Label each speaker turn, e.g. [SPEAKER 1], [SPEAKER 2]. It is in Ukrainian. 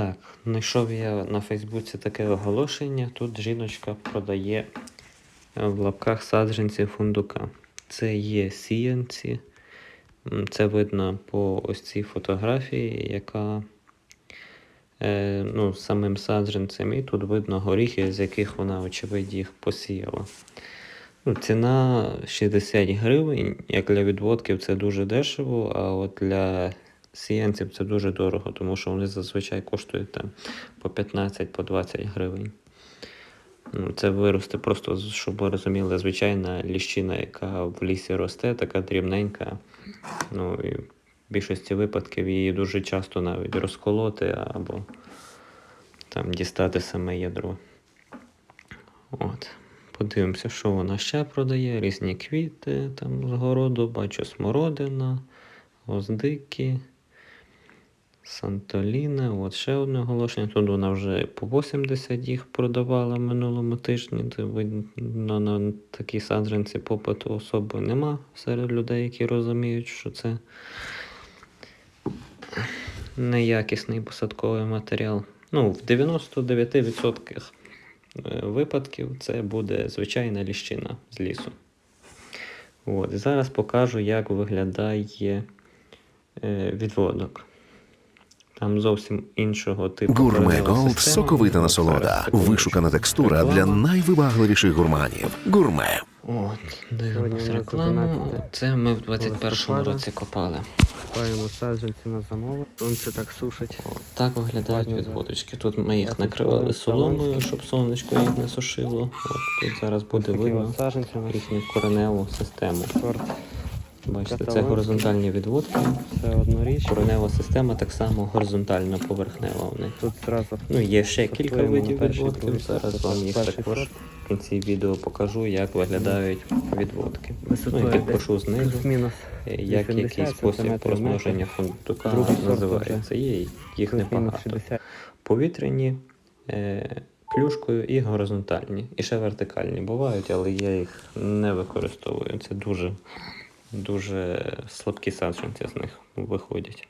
[SPEAKER 1] Так, знайшов я на Фейсбуці таке оголошення. Тут жіночка продає е, в лапках саджанці фундука. Це є сіянці. Це видно по ось цій фотографії, яка е, ну, самим саджанцем. І тут видно горіхи, з яких вона, очевидь, їх посіяла. Ну, ціна 60 гривень. Як для відводків це дуже дешево, а от для сіянців це дуже дорого, тому що вони зазвичай коштують там по 15 по 20 гривень. Ну, це виросте просто, щоб ви розуміли, звичайна ліщина, яка в лісі росте, така дрібненька. Ну, і в більшості випадків її дуже часто навіть розколоти або там дістати саме ядро. От. Подивимося, що вона ще продає. Різні квіти там з городу, бачу смородина, гвоздики, Сантоліна. От ще одне оголошення. Тут вона вже по 80 їх продавала минулому тижні. Видно на такі саджанці попиту особи нема серед людей, які розуміють, що це неякісний посадковий матеріал. Ну, в 99% е, випадків це буде звичайна ліщина з лісу. От. і Зараз покажу, як виглядає е, відводок. Там зовсім іншого типу.
[SPEAKER 2] Гурме Голд соковита насолода, вишукана текстура для найвибагливіших гурманів. Гурме.
[SPEAKER 1] От,
[SPEAKER 3] нас
[SPEAKER 1] рекламу. Це ми в 21
[SPEAKER 3] листопада.
[SPEAKER 1] році копали.
[SPEAKER 3] Купаємо саджанці на замову. Сонце так сушить.
[SPEAKER 1] От, так виглядають відводочки. Тут ми їх накривали соломою, щоб сонечко їх не сушило. От, тут зараз буде видно їхню кореневу систему. Бачите, це горизонтальні відводки.
[SPEAKER 3] Це одноріч.
[SPEAKER 1] Коренева система так само горизонтально поверхнева них.
[SPEAKER 3] Тут зразу
[SPEAKER 1] Ну, є ще кілька видів
[SPEAKER 3] перший,
[SPEAKER 1] відводків.
[SPEAKER 3] другий
[SPEAKER 1] Зараз вам їх
[SPEAKER 3] Перший
[SPEAKER 1] також в кінці відео покажу, як виглядають відводки. Ну
[SPEAKER 3] висотою
[SPEAKER 1] і підпишу знизу,
[SPEAKER 3] плюс-мінус
[SPEAKER 1] як
[SPEAKER 3] 80
[SPEAKER 1] який спосіб
[SPEAKER 3] сантиметрів
[SPEAKER 1] розмноження фундука
[SPEAKER 3] Другий сорт
[SPEAKER 1] називається. Є їх
[SPEAKER 3] плюс-мінус
[SPEAKER 1] небагато.
[SPEAKER 3] 60.
[SPEAKER 1] Повітряні, е, клюшкою і горизонтальні. І ще вертикальні бувають, але я їх не використовую. Це дуже, дуже слабкі саджанці з них виходять.